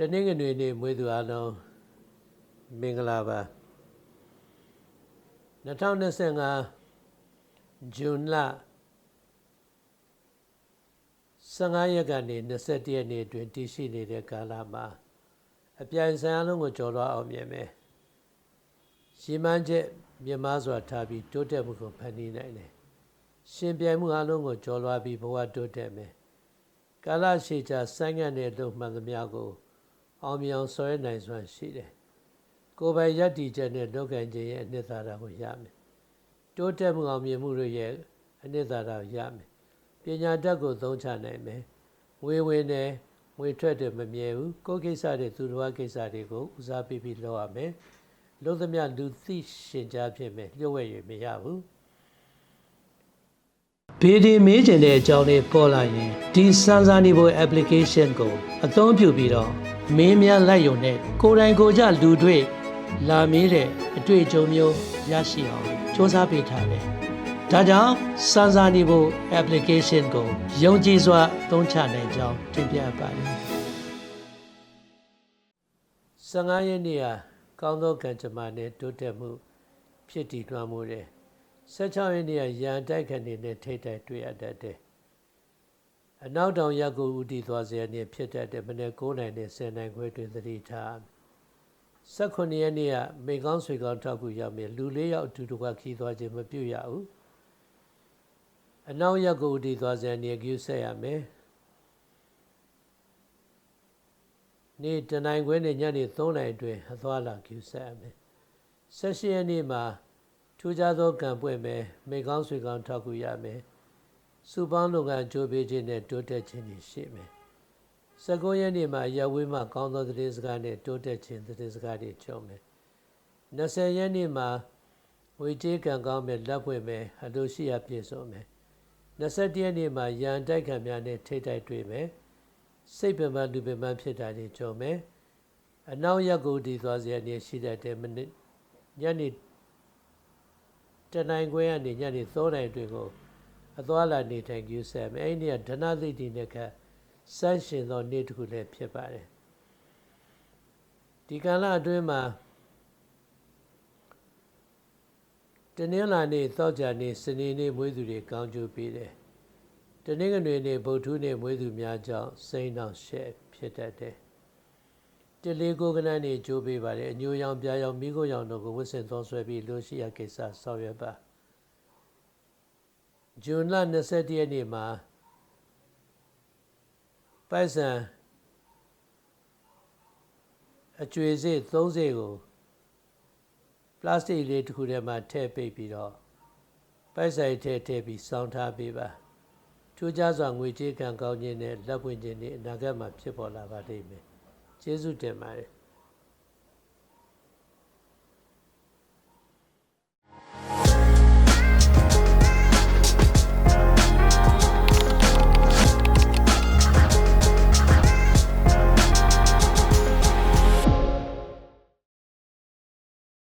တနင်္ဂနွေနေ့မွေးသူအလုံးမင်္ဂလာပါ2025ဇွန်လ15ရက်ကနေ21ရက်နေ့အတွင်းတည်ရှိနေတဲ့ကာလမှာအပြိုင်ဆိုင်အလုံးကိုကျော်လွှားအောင်မြင်မယ်ရှင်းမှန်းချက်မြင်မာစွာထားပြီးတိုးတက်မှုကိုဖန်တီးနိုင်တယ်ရှင်ပြိုင်မှုအလုံးကိုကျော်လွှားပြီးဘဝတိုးတက်မယ်ကာလရှည်ကြာဆိုင်းငံ့တဲ့လုံမှန်သမျှကို အောင်မြင်အောင်ဆွဲနိုင်စွမ်းရှိတယ်။ကိုယ်ပိုင်ယက်တီချက်နဲ့လောကံခြင်းရဲ့အနှစ်သာရကိုရမယ်။တိုးတက်မှုအောင်မြင်မှုတွေရဲ့အနှစ်သာရကိုရမယ်။ပညာတတ်ကိုသုံးချနိုင်မယ်။ငွေဝင်တယ်ငွေထွက်တယ်မမြဲဘူး။ကိုယ်ကိစ္စတွေသူတော်ကိစ္စတွေကိုဦးစားပေးပြီးလုပ်ရမယ်။လို့သမျှလူသိရှင်ကြားဖြစ်မယ်လျှို့ဝှက်ရမရဘူး။ဘေဒီမေးကျင်တဲ့အကြောင်းလေးပေါ်လာရင်ဒီစမ်းစာနေဖို့ application ကိုအသုံးပြုပြီးတော့ မင်းများလိုက်ရုံနဲ့ကိုယ်တိုင်ကိုယ်ကြလူတွေ့လာမေးတဲ့အတွေ့အကြုံမျိုးရရှိအောင်စ조사ပေးထားတယ်။ဒါကြောင့်စမ်းစာနေဖို့ application ကိုယုံကြည်စွာသုံးချနိုင်ကြောင်းတင်ပြပါတယ်။15ရက်နေ့ဟာကောင်းသောကံကြမ္မာနဲ့တိုးတက်မှု ဖြစ်တည်လွှမ်းမိုးတယ်။16ရက်နေ့ကရန်တိုက်ခတ်နေတဲ့ထိတ်တိုက်တွေ့ရတတ်တယ်။ အနောက်တောင်ရက်ကိုဦးတည်သွားစေတဲ့ဖြစ်တတ်တဲ့မနေ့9နိုင်နဲ့10နိုင်ခွဲတွင်သတိထား18ရက်နေ့ကမိကောင်းဆွေကောင်းထောက်ကူရမယ်လူလေးယောက်အတူတကွခီးသွားခြင်းမပြုတ်ရဘူး။အနောက်ရက်ကိုဦးတည်သွားစေတဲ့ကျူးဆက်ရမယ်။နေ့တနိုင်ခွဲနဲ့ညနေ3နိုင်အတွင်းအသွားလာကျူးဆက်ရမယ်။18ရက်နေ့မှာထူးခြားသောကံပွင့်မယ်မိကောင်းဆွေကောင်းထောက်ကူရမယ် စုပေါင်းလုပ်ငန်းကြိုးပေးခြင်းနဲ့တိုးတက်ခြင်းတွေရှိမယ်။စကုရက်နေ့မှာရဝေးမှကောင်းသောသတင်းစကားနဲ့တိုးတက်ခြင်းသတင်းစကားတွေချုံမယ်။20ရက်နေ့မှာဝေကျေးကံကောင်းမယ်လက်ပွင့်မယ်အလိုရှိအပြည့်စုံမယ်။21ရက်နေ့မှာရန်တိုက်ခံများနဲ့ထိတ်တိုက်တွေ့မယ်။စိတ်ပင်ပန်းလူပင်ပန်းဖြစ်တာတွေချုံမယ်။အနောက်ရက်ကိုတည်သွားစေရနေရှိတတ်တဲ့မိနစ်ညနေတနိုင်ခွဲကနေညနေ3နိုင်အတွင်းကို အသွာလာနေထိုင်ကျူးဆက်မယ်အဲ့ဒီကဒဏသိတိနဲ့ကစန့်ရှင်သောနေ့တစ်ခုလည်းဖြစ်ပါတယ်ဒီကာလအတွင်းမှာတနင်္လာနေ့သောကြာနေ့စနေနေ့မွေးသူတွေကောင်းကျိုးပေးတယ်တနင်္ဂနွေနေ့ဗုဒ္ဓဟူးနေ့မွေးသူများကြောင့်စိန်တော်ရှက်ဖြစ်တတ်တယ်တလေးကိုကနန်းနေကြိုးပေးပါတယ်အညိုရောင်ပြာရောင်မိခိုးရောင်တို့ကိုဝတ်ဆင်သောဆွဲပြီးလိုရှိရာကိစ္စဆောင်ရွက်ပါ ဇွန်လ21ရက်နေ့မှာပိုက်ဆံအကျွေစစ်30ကိုပလတ်စတစ်လေးတစ်ခုထဲမှာထည့်ပိတ်ပြီးတော့ပိုက်ဆိုင်ထဲထည့်ပြီးစောင်းထားပေးပါထူးခြားစွာငွေကြေးကံကောင်းခြင်းနဲ့လက်ပွင့်ခြင်းတွေအနာဂတ်မှာဖြစ်ပေါ်လာပါလိမ့်မယ်ကျေးဇူးတင်ပါတယ်